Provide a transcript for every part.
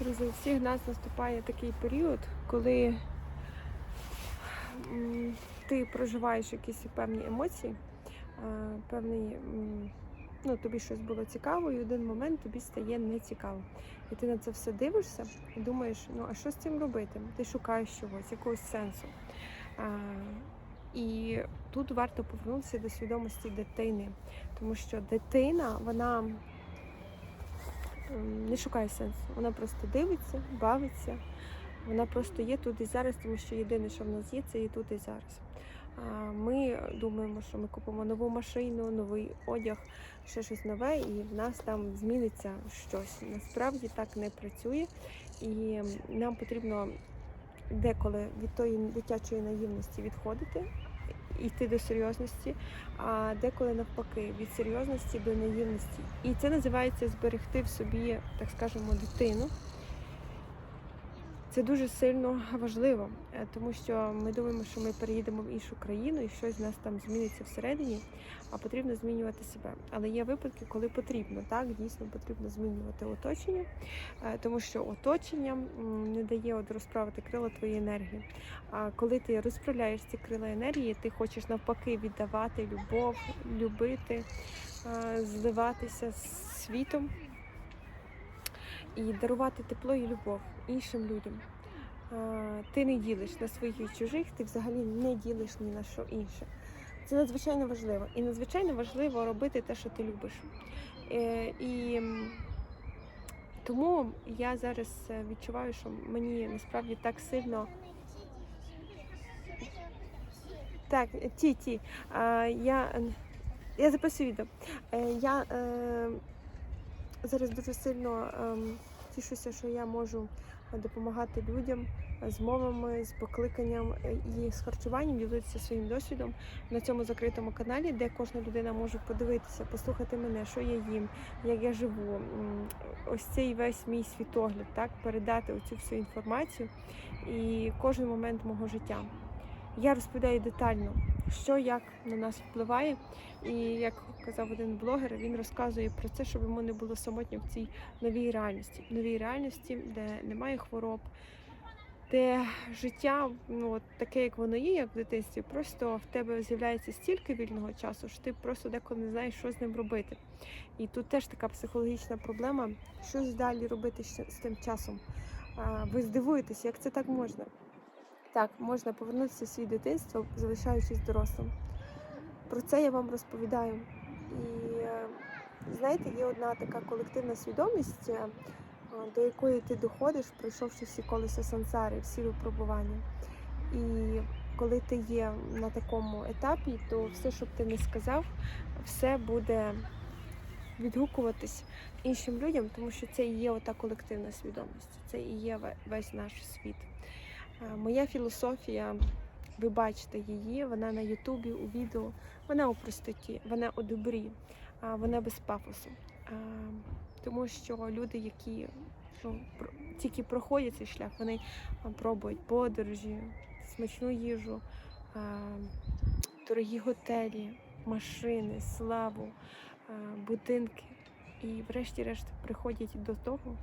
Друзі, у всіх нас наступає такий період, коли ти проживаєш якісь певні емоції, певний, ну, тобі щось було цікаво, і в один момент тобі стає нецікаво. І ти на це все дивишся і думаєш, ну а що з цим робити? Ти шукаєш чогось, якогось сенсу. І тут варто повернутися до свідомості дитини, тому що дитина, вона не шукає сенсу. Вона просто дивиться, бавиться. Вона просто є тут і зараз, тому що єдине, що в нас є, це є тут і зараз. Ми думаємо, що ми купимо нову машину, новий одяг, ще щось нове, і в нас там зміниться щось. Насправді так не працює, і нам потрібно деколи від тої дитячої наївності відходити. Йти до серйозності, а деколи навпаки від серйозності до наївності. І це називається зберегти в собі, так скажемо, дитину. Це дуже сильно важливо, е, тому що ми думаємо, що ми переїдемо в іншу країну і щось в нас там зміниться всередині, а потрібно змінювати себе. Але є випадки, коли потрібно, так дійсно потрібно змінювати оточення, е, тому що оточення не дає от розправити крила твоєї енергії. А коли ти розправляєш ці крила енергії, ти хочеш навпаки віддавати любов, любити, е, зливатися з світом і дарувати тепло і любов іншим людям. Ти не ділиш на своїх і чужих, ти взагалі не ділиш ні на що інше. Це надзвичайно важливо. І надзвичайно важливо робити те, що ти любиш. Е, І тому я зараз е, відчуваю, що мені насправді так сильно. Так, ті, ті. Я, я записую відео. Е, Я зараз дуже сильно ем, тішуся, що я можу допомагати людям з мовами, з покликанням е, і з харчуванням, ділитися своїм досвідом на цьому закритому каналі, де кожна людина може подивитися, послухати мене, що я їм, як я живу. Ось цей весь мій світогляд, так передати оцю всю інформацію і кожен момент мого життя. Я розповідаю детально, що як на нас впливає, і як казав один блогер, він розказує про це, щоб йому не було самотньо в цій новій реальності, новій реальності, де немає хвороб, де життя, ну таке, як воно є, як в дитинстві, просто в тебе з'являється стільки вільного часу, що ти просто деколи не знаєш, що з ним робити. І тут теж така психологічна проблема, що ж далі робити з тим часом. Ви здивуєтесь, як це так можна? Так, можна повернутися в своє дитинство, залишаючись дорослим. Про це я вам розповідаю. І е, знаєте, є одна така колективна свідомість, е, до якої ти доходиш, пройшовши всі колеса сансари, всі випробування. І коли ти є на такому етапі, то все, що б ти не сказав, все буде відгукуватись іншим людям, тому що це і є ота колективна свідомість, це і є весь наш світ. Е, Моя філософія, ви бачите її, вона на Ютубі, у відео, вона у простоті, вона у добрі, вона без пафосу. Тому що люди, які ну, тільки проходять цей шлях, вони пробують подорожі, смачну їжу, дорогі готелі, машини, славу, будинки. І врешті-решт приходять до того,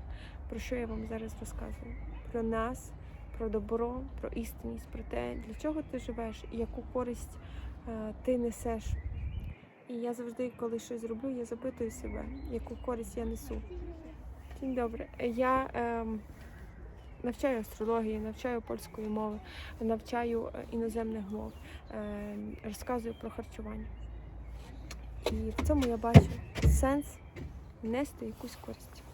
про що я вам зараз розказую. Про нас, про добро, про істинність, про те, для чого ти живеш і яку користь е, ти несеш. І я завжди, коли щось роблю, я запитую себе, яку користь я несу. Добре. Я ем, навчаю астрології, навчаю польської мови, навчаю е, іноземних мов, е, розказую про харчування. І в цьому я бачу сенс нести якусь користь.